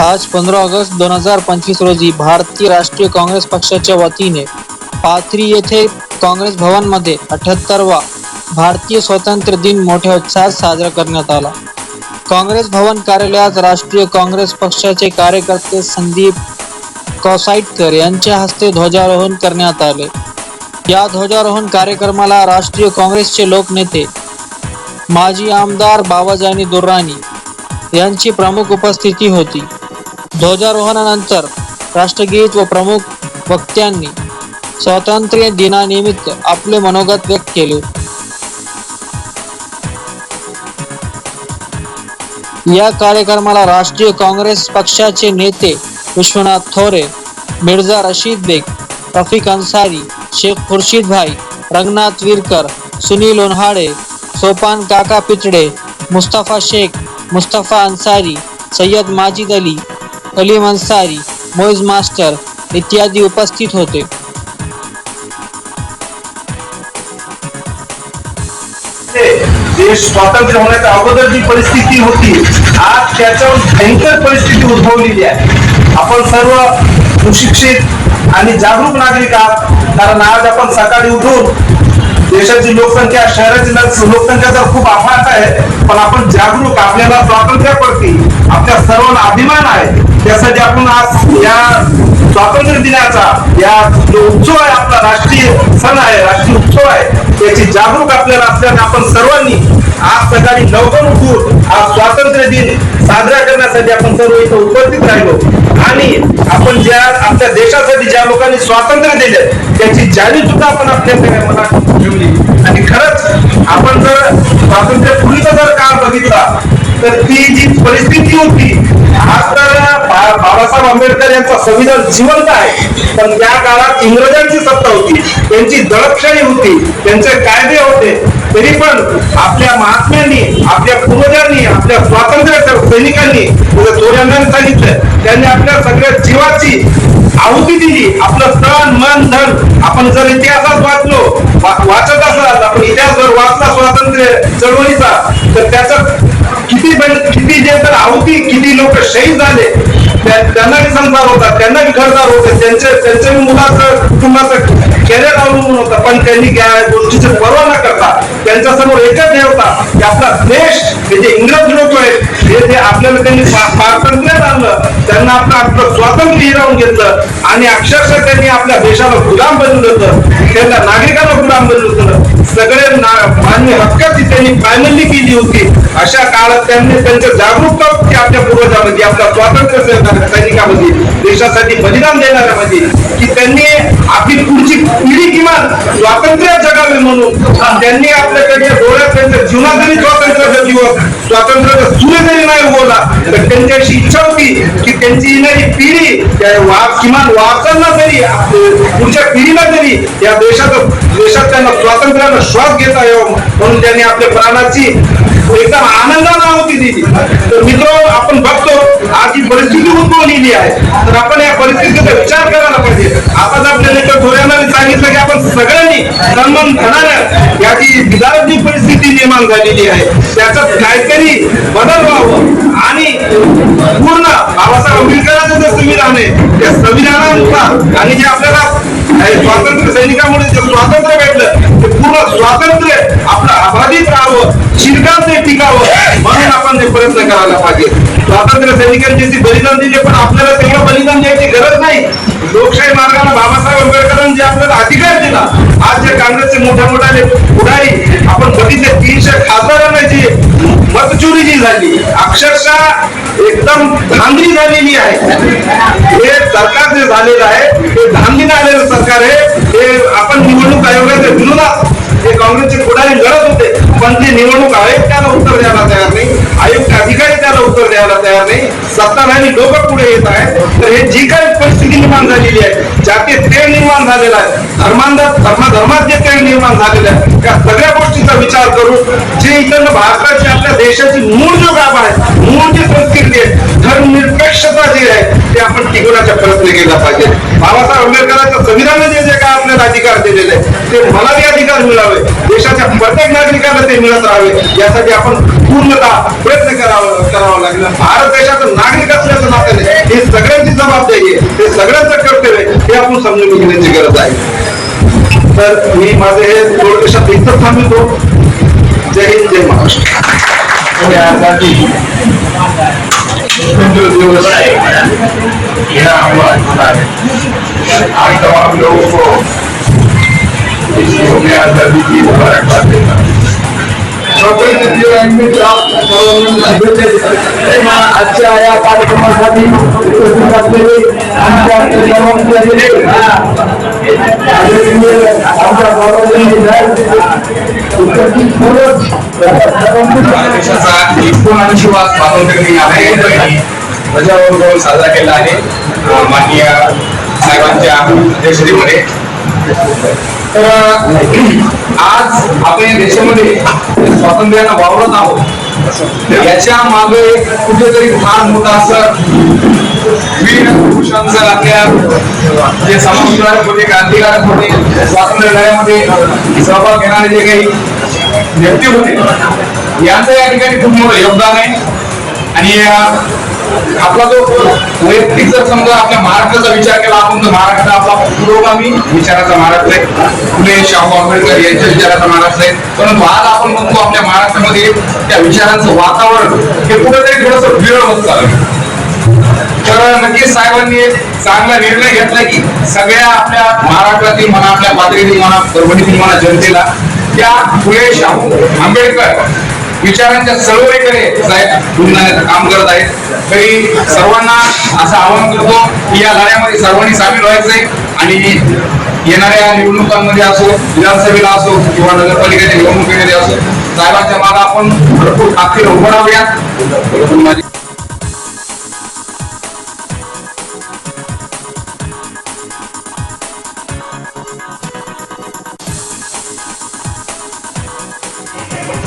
आज पंधरा ऑगस्ट दोन हजार पंचवीस रोजी भारतीय राष्ट्रीय काँग्रेस पक्षाच्या वतीने पाथरी येथे काँग्रेस भवनमध्ये अठ्याहत्तरवा भारतीय स्वातंत्र्य दिन मोठ्या उत्साहात साजरा करण्यात आला. काँग्रेस भवन कार्यालयात राष्ट्रीय काँग्रेस पक्षाचे कार्यकर्ते संदीप कौसाईटकर यांच्या हस्ते ध्वजारोहण करण्यात आले. या ध्वजारोहण कार्यक्रमाला राष्ट्रीय काँग्रेसचे लोकनेते माजी आमदार बाबाजानी दुर्राणी यांची प्रमुख उपस्थिती होती. ध्वजारोहणानंतर राष्ट्रगीत व प्रमुख वक्त्यांनी स्वातंत्र्य दिनानिमित्त आपले मनोगत व्यक्त केले. या कार्यक्रमाला राष्ट्रीय काँग्रेस पक्षाचे नेते विश्वनाथ थोरे मिर्झा रशीद बेग रफिक अन्सारी शेख खुर्शीद भाई रंगनाथ विरकर सुनील उन्हाळे सोपान काका पितडे मुस्तफा शेख मुस्तफा अन्सारी सय्यद माजिद अली अलीम अन्सारी मोईज मास्टर इत्यादी उपस्थित होते. देश स्वातंत्र्य होण्याच्या अगोदर जी परिस्थिती होती आज त्याच्यावर भयंकर परिस्थिती उद्भवलेली आहे. आपण सर्व सुशिक्षित आणि जागरूक नागरिक आहात कारण आज आपण सकाळी उठून देशाची लोकसंख्या शहराची लोकसंख्या तर खूप अफाट आहे पण आपण जागरूक आपल्याला स्वातंत्र्याप्रती आपल्या सर्वांना अभिमान आहे. त्यासाठी आपण आज या स्वातंत्र्य दिनाचा या जो उत्सव आहे आपला राष्ट्रीय सण आहे राष्ट्रीय उत्सव आहे त्याची जागरूक आपल्याला असल्याने आपण सर्वांनी आज सकाळी लवकर उठून आज स्वातंत्र्य दिन साजरा करण्यासाठी आपण सर्व इथं उपस्थित राहिलो. आपण ज्या आपल्या देशासाठी ज्या लोकांनी स्वातंत्र्य दिले त्याची जाणीव सुद्धा आपण आपल्या सगळ्या मनात ठेवली. आणि खरंच आपण जर स्वातंत्र्य पूर्वीचा जर काळ बघितला तर ती जी परिस्थिती होती आज तर बाबासाहेब आंबेडकर यांचा संविधान जिवंत आहे. पण त्या काळात इंग्रजांची सत्ता होती त्यांची दडपशाही होती त्यांचे कायदे होते. तरी पण आपल्या महात्म्यांनी आपल्या पूर्वजांनी आपल्या स्वातंत्र्य सैनिकांनी थोड्यांना सांगितलं त्यांनी आपल्या सगळ्या जीवात आहुती दिली. आपलं तन मन धन. आपण जर इतिहासात वाचलो वाचत असाल आपण इतिहास जर वाचला स्वातंत्र्य चळवळीचा तर त्याचा किती किती जे तर आहुती किती लोक शहीद झाले त्यांनाही त्यांना संसार होता त्यांनाही घरदार होते. त्यांचे त्यांच्या मुलाचं कुटुंबाचं कॅरियर अवलंबून होतं. पण त्यांनी त्या गोष्टीची पर्वा न करता त्यांच्यासमोर एकच हे होता की आपला देश हे जे इंग्रज लोक आहेत हे जे आपल्याला त्यांनी स्वा- आणलं त्यांना आपलं आपलं स्वातंत्र्य हिरावून घेतलं आणि अक्षरशः त्यांनी आपल्या देशाला गुलाम बनवलं होतं त्यांना नागरिकांना गुलाम बनवलं सगळे मान्य मानवी हक्काची त्यांनी पायमल्ली केली होती. अशा काळात त्यांनी त्यांच्या जागरूकता होती आपल्या पूर्वजामध्ये आपल्या स्वातंत्र्य सैनिकामध्ये देशासाठी बलिदान देणाऱ्यामध्ये की त्यांनी आपली पुढची पिढी किमान स्वातंत्र्य जगावे म्हणून त्यांनी आपल्याकडे डोळ्यात त्यांच्या जीवनात जरी स्वातंत्र्याचा दिवस स्वातंत्र्याचा सूर्य जरी नाही उगवला तर त्यांची अशी इच्छा होती की त्यांची येणारी पिढी किमान वाचांना जरी पुढच्या पिढीला जरी या देशाचं देशात त्यांना स्वातंत्र्य स्वातंत्र्याला श्वास घेता यावं म्हणून त्यांनी आपल्या प्राणाची एकदम आनंदानं आहुती दिली. तर मित्र आपण बघतो आज ही परिस्थिती उद्भवलेली आहे. तर आपण या परिस्थितीचा विचार करायला पाहिजे. आता आपल्या नेते थोड्यांना सांगितलं की आपण सगळ्यांनी सन्मान धनानं याची जी जी परिस्थिती निर्माण झालेली आहे. त्याच्यात काहीतरी बदल व्हावं आणि पूर्ण बाबासाहेब आंबेडकरांचं जे संविधान आहे त्या संविधानानुसार आणि जे आपल्याला स्वातंत्र्य सैनिकामुळे जे स्वातंत्र्य भेटलं स्वातंत्र्य आपलं अबाधित राहावं शिरकाल ते टिकावं म्हणून आपण ते प्रयत्न करायला पाहिजे. स्वातंत्र्य सैनिकांनी जे बलिदान दिले पण आपल्याला तेवढं बलिदान द्यायची गरज नाही. लोकशाही मार्गाने बाबासाहेब आंबेडकरांनी जे आपल्याला अधिकार दिला आज जे काँग्रेसचे मोठ्या मोठ्याने पुढारी आपण बघितले तीनशे खासदारांना जी मतचोरी जी झाली. अक्षरशः एकदम धांदली झालेली आहे. हे सरकार जे झालेलं आहे ते धांदीने आलेलं सरकार आहे. हे आपण निवडणूक आयोगाच्या विरोधात काँग्रेसचे पुढारी लढत होते. पण ते निवडणूक आयोग त्याला उत्तर द्यायला तयार नाही. आयुक्त अधिकारी त्याला उत्तर द्यायला तयार नाही. सत्ताधारी लोक पुढे येत आहेत. तर हे जी काही परिस्थिती निर्माण झालेली आहे. जाती तेढ निर्माण झालेला आहे. धर्मांध धर्म धर्मात जे तेढ निर्माण झालेलं आहे. त्या सगळ्या गोष्टीचा विचार करून जे इकडनं भारताची आपल्या देशाची मूळ जो गाभ आहे मूळ जी संस्कृती आहे धर्मनिरपेक्षता जी आहे ते आपण टिकवण्याचा प्रयत्न केला पाहिजे. बाबासाहेब आंबेडकरांच्या संविधानाने जे जे काय आपल्याला अधिकार दिलेले आहे, ते मला ते अधिकार मिळावे. देशाच्या प्रत्येक नागरिकाला ते मिळत राहावे. यासाठी आपण पूर्णतः प्रयत्न करावा करावा लागेल भारत देशाचा नागरिक असल्याचं नात्याने निर्णय घेण्याची गरज आहे. तर मी माझे हे थोडं शब्द इथं थांबवतो जय हिंद जय महाराष्ट्र. यासाठी दिवस है आज तमाम लोगों को इस आजादी की मुबारकबाद देता हूं। आजच्या या कार्यक्रमासाठी उपस्थित असलेले आमच्या सर्वांचे आलेले आदरणीय आमच्या गौरवनीय विधायक उपस्थित सर्वच भारत देशाचा एकोणऐंशीवा स्वातंत्र्य दिन आहे ध्वजारोहण साजरा केला आहे अं, माननीय साहेबांच्या अध्यक्षतेमध्ये तर आज आपण या देशामध्ये स्वातंत्र्यानं वावरत आहोत. याच्या मागे कुठेतरी फार मोठा असं वीर पुरुषांचं आपल्या जे समाजकारक होते क्रांतिकारक होते स्वातंत्र्य लढ्यामध्ये सहभाग घेणारे जे काही व्यक्ती होते यांचं या ठिकाणी खूप मोठं योगदान आहे. आणि आपला जो वैयक्तिक जर समजा आपल्या महाराष्ट्राचा विचार केला आपण तर महाराष्ट्र आपला पुरोगामी विचाराचा महाराष्ट्र आहे. फुले शाहू आंबेडकर यांच्या विचाराचा महाराष्ट्र आहे. परंतु आज आपण म्हणतो आपल्या महाराष्ट्रामध्ये त्या विचारांचं वातावरण हे कुठेतरी थोडस विरळ होत चाललं तर नक्कीच साहेबांनी एक चांगला निर्णय घेतला की सगळ्या आपल्या महाराष्ट्रातील म्हणा आपल्या पातळीतील म्हणा परभणीतील म्हणा जनतेला त्या फुले शाहू आंबेडकर विचारांच्या चळवळीकडे साहेब काम करत आहेत तरी सर्वांना असं आवाहन करतो की या लढ्यामध्ये सर्वांनी सामील व्हायचंय आणि येणाऱ्या निवडणुकांमध्ये असो विधानसभेला असो किंवा नगरपालिकेच्या निवडणुकीमध्ये असो साहेबांच्या मागे आपण भरपूर ताकदीनं उभं राहूया.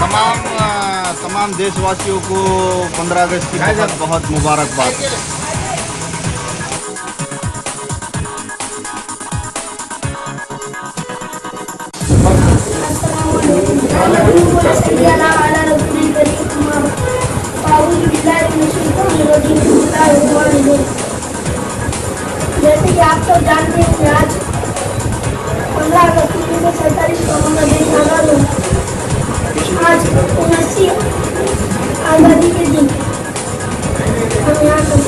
तमाम तमाम देशवासियों को 15 अगस्त की बहुत बहुत मुबारकबाद। जैसे आज़ादी के दिन हम यहाँ पर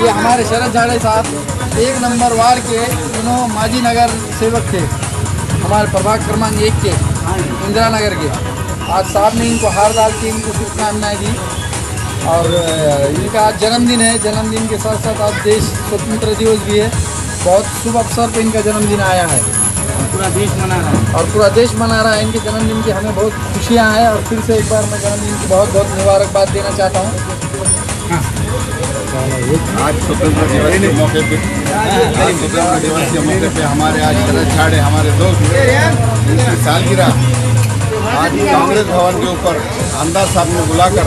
ये हमारे शरद झाड़े साहब एक नंबर वार्ड के इन्हों माजी नगर सेवक थे। हमारे प्रभाग क्रमांक एक के इंदिरा नगर के। आज साहब ने इनको हार डाल के इनको शुभकामनाएँ दी। और इनका आज जन्मदिन है। जन्मदिन के साथ साथ आज देश स्वतंत्र दिवस भी है। बहुत शुभ अवसर पर इनका जन्मदिन आया है। पूरा देश मना रहा है। और पूरा देश मना रहा है। इनके जन्मदिन की हमें बहुत खुशियाँ हैं और फिर से एक बार मैं जन्मदिन की बहुत बहुत मुबारकबाद देना चाहता हूँ। आज स्वतंत्र दिवस के मौके पे आज स्वतंत्र दिवस के मौके पे हमारे आज शरद छाड़े हमारे दोस्त सालगिरह आज कांग्रेस भवन के ऊपर अंदाज साहब ने बुलाकर